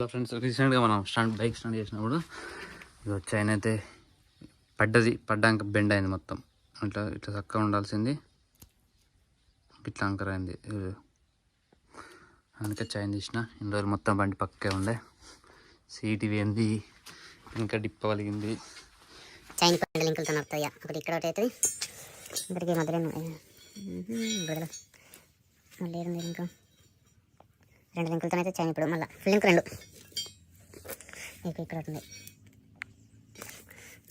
Hello friends రీసెంట్గా మనం stand bike stand చేసినప్పుడు ఇది చైన్ అయితే పడ్డది పడ్డాక బెండ్ అయింది మొత్తం. ఇట్లా ఇట్లా చక్కగా ఉండాల్సింది. ఇట్లా అంకర్ అయింది. అందుకే చైన్ తీసిన. ఇన్ని రోజులు మొత్తం బండి పక్కే ఉండే. సీట్ ఏంది? ఇంకా డిప్ప కలిగింది చైన్ రెండు ఒకటి ఇక్కడ ఒకటి అవుతుంది. ఇక్కడికి మధ్యలో రెండు లింకులతో అయితే చైన్ ఇప్పుడు. మళ్ళీ ఫుల్ లింక్ రెండు. ఇక ఇక్కడ ఒకటి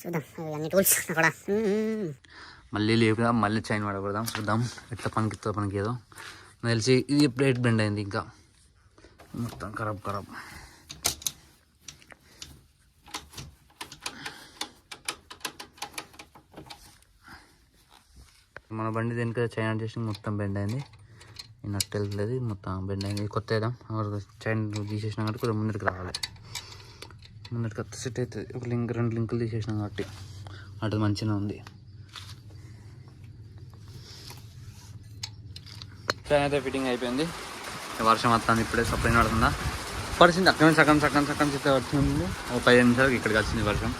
చూద్దాం. అన్ని టూల్స్ అక్కడ మళ్ళీ లేపుదాం మళ్ళీ చైన్ వాడకూడదాం. చూద్దాం ఎట్లా పనికి పనికి ఏదో తెలిసి ఇది ప్లేట్ బెండ్ అయింది ఇంకా. మొత్తం ఖరాబ్ ఖరాబ్. మన బండి దేనికి చైన్ చేసి మొత్తం బెండ్ అయింది. నట్టు వెళ్తలేదు మొత్తం బెండ్ అయింది కొత్త వేద్దాం చైన్ తీసేసినా కాబట్టి కొంచెం ముందరికి రావాలి ముందరికి కొత్త సెట్ అవుతుంది ఒక లింక్ రెండు లింకులు తీసేసినాం కాబట్టి అటు మంచిగా ఉంది ఫ్యాన్ అయితే ఫిట్టింగ్ అయిపోయింది వర్షం వస్తుంది ఇప్పుడే సప్లై పడుతుందా పడిచింది అక్కడ సగం సగం సగం చిత్త వచ్చింది ఒక పదిహేను నిమిషాలకు ఇక్కడికి వచ్చింది వర్షం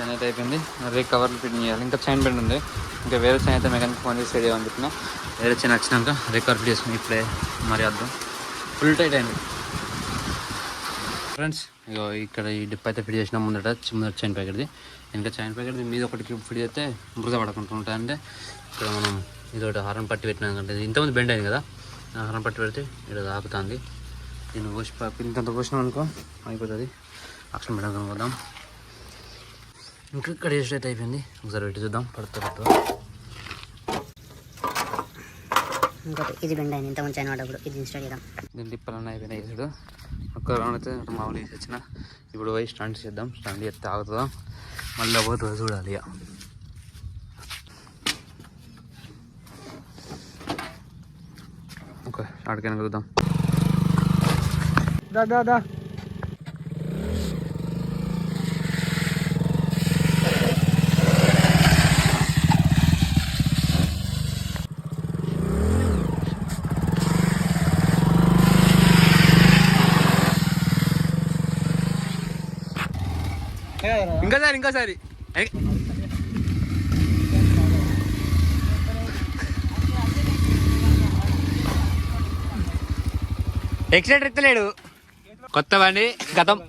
చైన్ అయితే అయిపోయింది అదే కవర్లు ఫిట్టింగ్ చేయాలి. ఇంకా చైన్ బెండ్ ఉంది. ఇంకా వేరే చైన్ అయితే మెకానిక్ ఫోన్ చేసి రెడీ చెప్పిన. వేరే చైన్ వచ్చినాక రికవర్ ఫిట్ చేసుకుని ఇప్పుడే మరి అర్థం ఫుల్ టైట్ అయింది. ఫ్రెండ్స్ ఇగో ఇక్కడ ఈ డిప్ అయితే ఫిట్ చేసిన ముందట. ముందట చైన్ ప్యాకెట్ది ఇంకా చైన్ ప్యాకెట్ మీద ఒకటి ఫిట్ చేస్తే బురద పడకుండా ఉంటాయంటే ఇక్కడ మనం ఇది హారం పట్టి పెట్టినాం. అంటే ఇంతమంది బెండ్ అయింది కదా? హారం పట్టి పెడితే ఇక్కడ ఆపుతుంది. దీన్ని పోసి ప- ఇంతంత పోసినాం అనుకో అయిపోతుంది. అక్షరం పెట్టడం పోదాం. ఇంకా ఇక్కడ చేసేటట్టు అయిపోయింది? ఒకసారి పెట్టి చూద్దాం పడుతుంది పడుతుందా ఇంకోటి ఇది బెండ్ అయింది. ఇంత చైన్ వాడప్పుడు ఇది ఇన్స్టాల్ చేద్దాం. దీని టిప్పలన్నీ అయిపోయినాయి వేసాడు ఒక్క రౌండ్ అయితే మామూలు వేసి వచ్చిన. ఇప్పుడు పోయి స్టాండ్ చేద్దాం. స్టాండ్ చేస్తే ఆగుతుందా? మళ్ళీ పోతుందో చూడాలి ఇక. ఓకే ఆడికైనా చూద్దాం దా దా దా. ఇంకోసారి ఇంకోసారి. ఎక్సిడెంట్ ఎత్తలేడు. కొత్త బండి గతం.